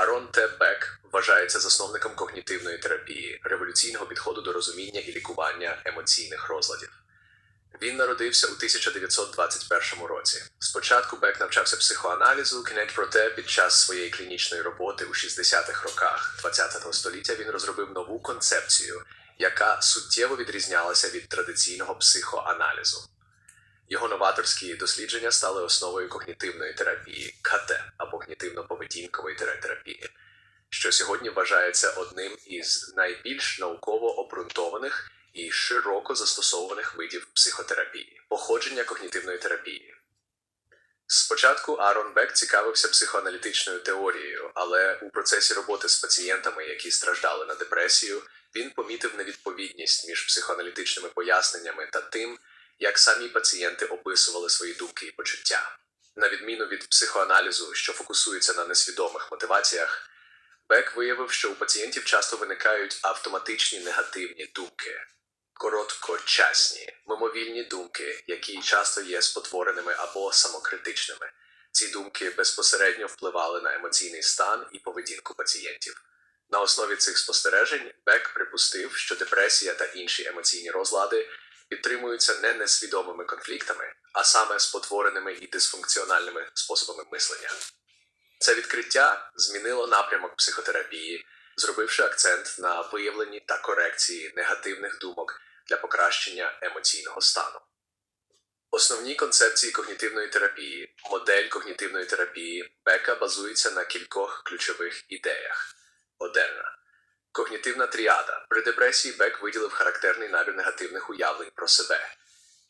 Арон Т. Бек вважається засновником когнітивної терапії, революційного підходу до розуміння і лікування емоційних розладів. Він народився у 1921 році. Спочатку Бек навчався психоаналізу, кінець проте під час своєї клінічної роботи у 60-х роках ХХ століття він розробив нову концепцію, яка суттєво відрізнялася від традиційного психоаналізу. Його новаторські дослідження стали основою когнітивної терапії КТ або когнітивно-поведінкової терапії, що сьогодні вважається одним із найбільш науково обґрунтованих і широко застосованих видів психотерапії, походження когнітивної терапії. Спочатку Арон Бек цікавився психоаналітичною теорією, але у процесі роботи з пацієнтами, які страждали на депресію, він помітив невідповідність між психоаналітичними поясненнями та тим, як самі пацієнти описували свої думки і почуття. На відміну від психоаналізу, що фокусується на несвідомих мотиваціях, Бек виявив, що у пацієнтів часто виникають автоматичні негативні думки, короткочасні, мимовільні думки, які часто є спотвореними або самокритичними. Ці думки безпосередньо впливали на емоційний стан і поведінку пацієнтів. На основі цих спостережень Бек припустив, що депресія та інші емоційні розлади підтримуються не несвідомими конфліктами, а саме спотвореними і дисфункціональними способами мислення. Це відкриття змінило напрямок психотерапії, зробивши акцент на виявленні та корекції негативних думок для покращення емоційного стану. Основні концепції когнітивної терапії, модель когнітивної терапії Бека базується на кількох ключових ідеях. Одерна. Когнітивна тріада. При депресії Бек виділив характерний набір негативних уявлень про себе.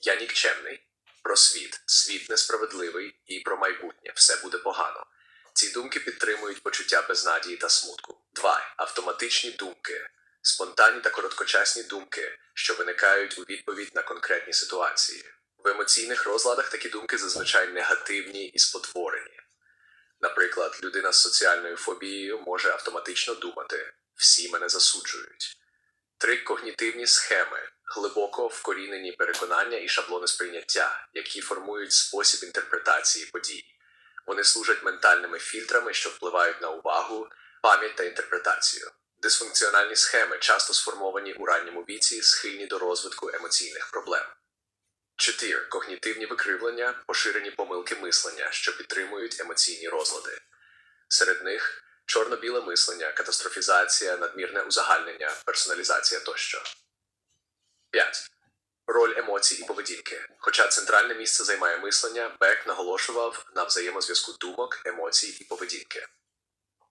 Я нікчемний, про світ, світ несправедливий і про майбутнє все буде погано. Ці думки підтримують почуття безнадії та смутку. 2. Автоматичні думки. Спонтанні та короткочасні думки, що виникають у відповідь на конкретні ситуації. В емоційних розладах такі думки зазвичай негативні і спотворені. Наприклад, людина з соціальною фобією може автоматично думати всі мене засуджують. Три когнітивні схеми, глибоко вкорінені переконання і шаблони сприйняття, які формують спосіб інтерпретації подій. Вони служать ментальними фільтрами, що впливають на увагу, пам'ять та інтерпретацію. Дисфункціональні схеми часто сформовані у ранньому віці, схильні до розвитку емоційних проблем. 4. Когнітивні викривлення, поширені помилки мислення, що підтримують емоційні розлади. Серед них чорно-біле мислення, катастрофізація, надмірне узагальнення, персоналізація тощо. 5. Роль емоцій і поведінки. Хоча центральне місце займає мислення, Бек наголошував на взаємозв'язку думок, емоцій і поведінки.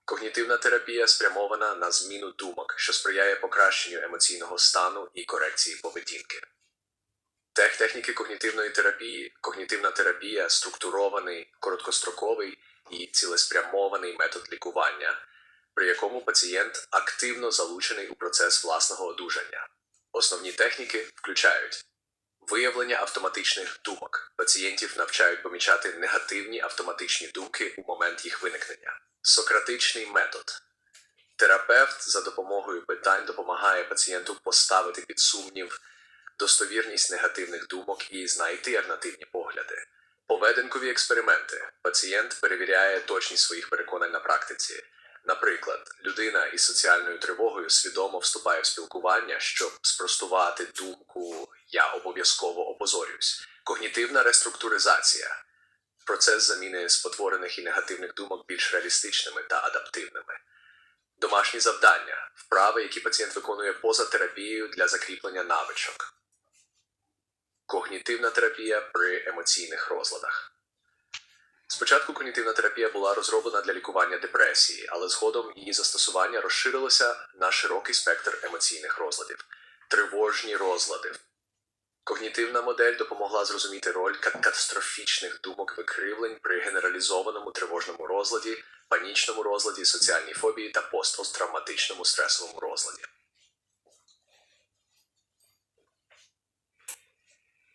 Когнітивна терапія спрямована на зміну думок, що сприяє покращенню емоційного стану і корекції поведінки. Тех техніки когнітивної терапії. Когнітивна терапія структурований, короткостроковий і цілеспрямований метод лікування, при якому пацієнт активно залучений у процес власного одужання. Основні техніки включають виявлення автоматичних думок. Пацієнтів навчають помічати негативні автоматичні думки у момент їх виникнення. Сократичний метод. Терапевт за допомогою питань допомагає пацієнту поставити під сумнів достовірність негативних думок і знайти альтернативні погляди. Поведенкові експерименти. Пацієнт перевіряє точність своїх переконань на практиці. Наприклад, людина із соціальною тривогою свідомо вступає в спілкування, щоб спростувати думку Я обов'язково опозорюсь. Когнітивна реструктуризація процес заміни спотворених і негативних думок більш реалістичними та адаптивними. Домашні завдання вправи, які пацієнт виконує поза терапією для закріплення навичок. Когнітивна терапія при емоційних розладах. Спочатку когнітивна терапія була розроблена для лікування депресії, але згодом її застосування розширилося на широкий спектр емоційних розладів, тривожні розлади. Когнітивна модель допомогла зрозуміти роль катастрофічних думок викривлень при генералізованому тривожному розладі, панічному розладі, соціальній фобії та посттравматичному стресовому розладі.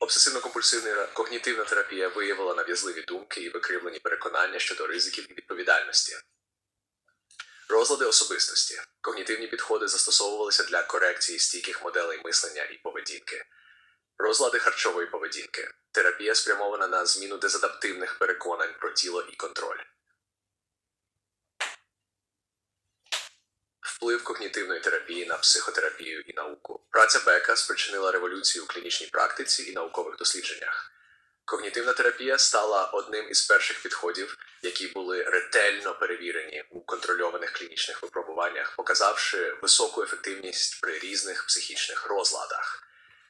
Обсесивно-компульсивна когнітивна терапія виявила нав'язливі думки і викривлені переконання щодо ризиків і відповідальності. Розлади особистості. Когнітивні підходи застосовувалися для корекції стійких моделей мислення і поведінки. Розлади харчової поведінки. Терапія спрямована на зміну дезадаптивних переконань про тіло і контроль. Вплив когнітивної терапії на психотерапію і науку. Праця Бека спричинила революцію у клінічній практиці і наукових дослідженнях. Когнітивна терапія стала одним із перших підходів, які були ретельно перевірені у контрольованих клінічних випробуваннях, показавши високу ефективність при різних психічних розладах.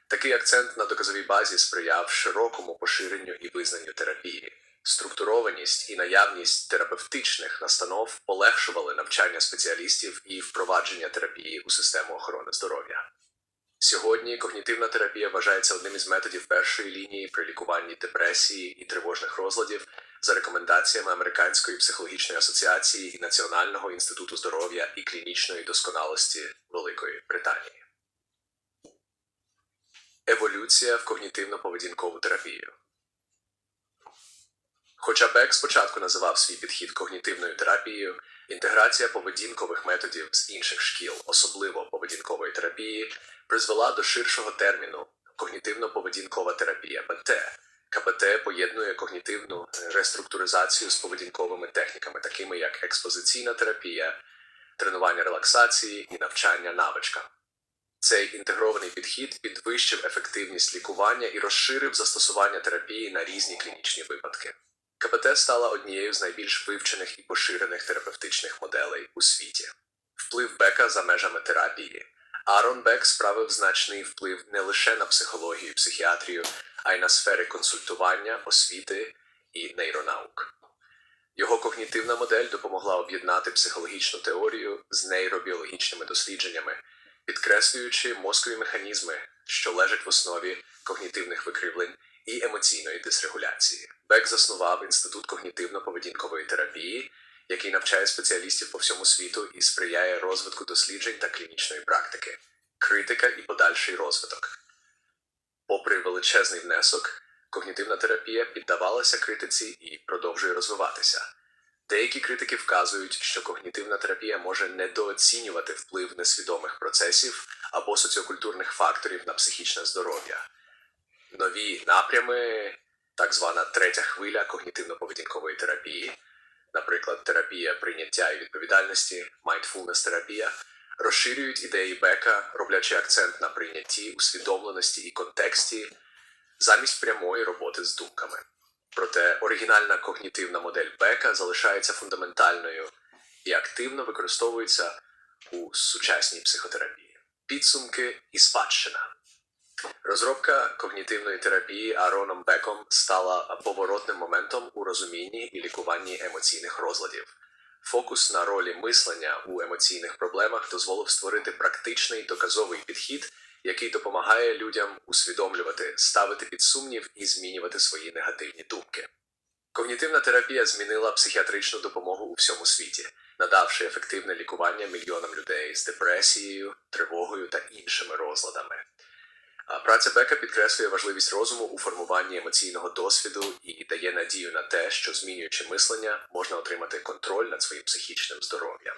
Такий акцент на доказовій базі сприяв широкому поширенню і визнанню терапії. Структурованість і наявність терапевтичних настанов полегшували навчання спеціалістів і впровадження терапії у систему охорони здоров'я. Сьогодні когнітивна терапія вважається одним із методів першої лінії при лікуванні депресії і тривожних розладів за рекомендаціями Американської психологічної асоціації і Національного інституту здоров'я і клінічної досконалості Великої Британії. Еволюція в когнітивно-поведінкову терапію. Хоча Бек спочатку називав свій підхід когнітивною терапією, інтеграція поведінкових методів з інших шкіл, особливо поведінкової терапії, призвела до ширшого терміну когнітивно-поведінкова терапія КПТ. КПТ поєднує когнітивну реструктуризацію з поведінковими техніками, такими як експозиційна терапія, тренування релаксації і навчання навичкам. Цей інтегрований підхід підвищив ефективність лікування і розширив застосування терапії на різні клінічні випадки. КПТ стала однією з найбільш вивчених і поширених терапевтичних моделей у світі. Вплив Бека за межами терапії. Арон Бек справив значний вплив не лише на психологію психіатрію, а й на сфери консультування, освіти і нейронаук. Його когнітивна модель допомогла об'єднати психологічну теорію з нейробіологічними дослідженнями, підкреслюючи мозкові механізми, що лежать в основі когнітивних викривлень і емоційної дисрегуляції. Бек заснував інститут когнітивно-поведінкової терапії, який навчає спеціалістів по всьому світу і сприяє розвитку досліджень та клінічної практики, критика і подальший розвиток. Попри величезний внесок, когнітивна терапія піддавалася критиці і продовжує розвиватися. Деякі критики вказують, що когнітивна терапія може недооцінювати вплив несвідомих процесів або соціокультурних факторів на психічне здоров'я. Нові напрями, так звана третя хвиля когнітивно-поведінкової терапії, наприклад, терапія прийняття і відповідальності, mindfulness терапія, розширюють ідеї Бека, роблячи акцент на прийнятті, усвідомленості і контексті замість прямої роботи з думками. Проте оригінальна когнітивна модель Бека залишається фундаментальною і активно використовується у сучасній психотерапії. Підсумки і спадщина. Розробка когнітивної терапії Ароном Беком стала поворотним моментом у розумінні і лікуванні емоційних розладів. Фокус на ролі мислення у емоційних проблемах дозволив створити практичний доказовий підхід, який допомагає людям усвідомлювати, ставити під сумнів і змінювати свої негативні думки. Когнітивна терапія змінила психіатричну допомогу у всьому світі, надавши ефективне лікування мільйонам людей з депресією, тривогою та іншими розладами. Праця Бека підкреслює важливість розуму у формуванні емоційного досвіду і дає надію на те, що змінюючи мислення, можна отримати контроль над своїм психічним здоров'ям.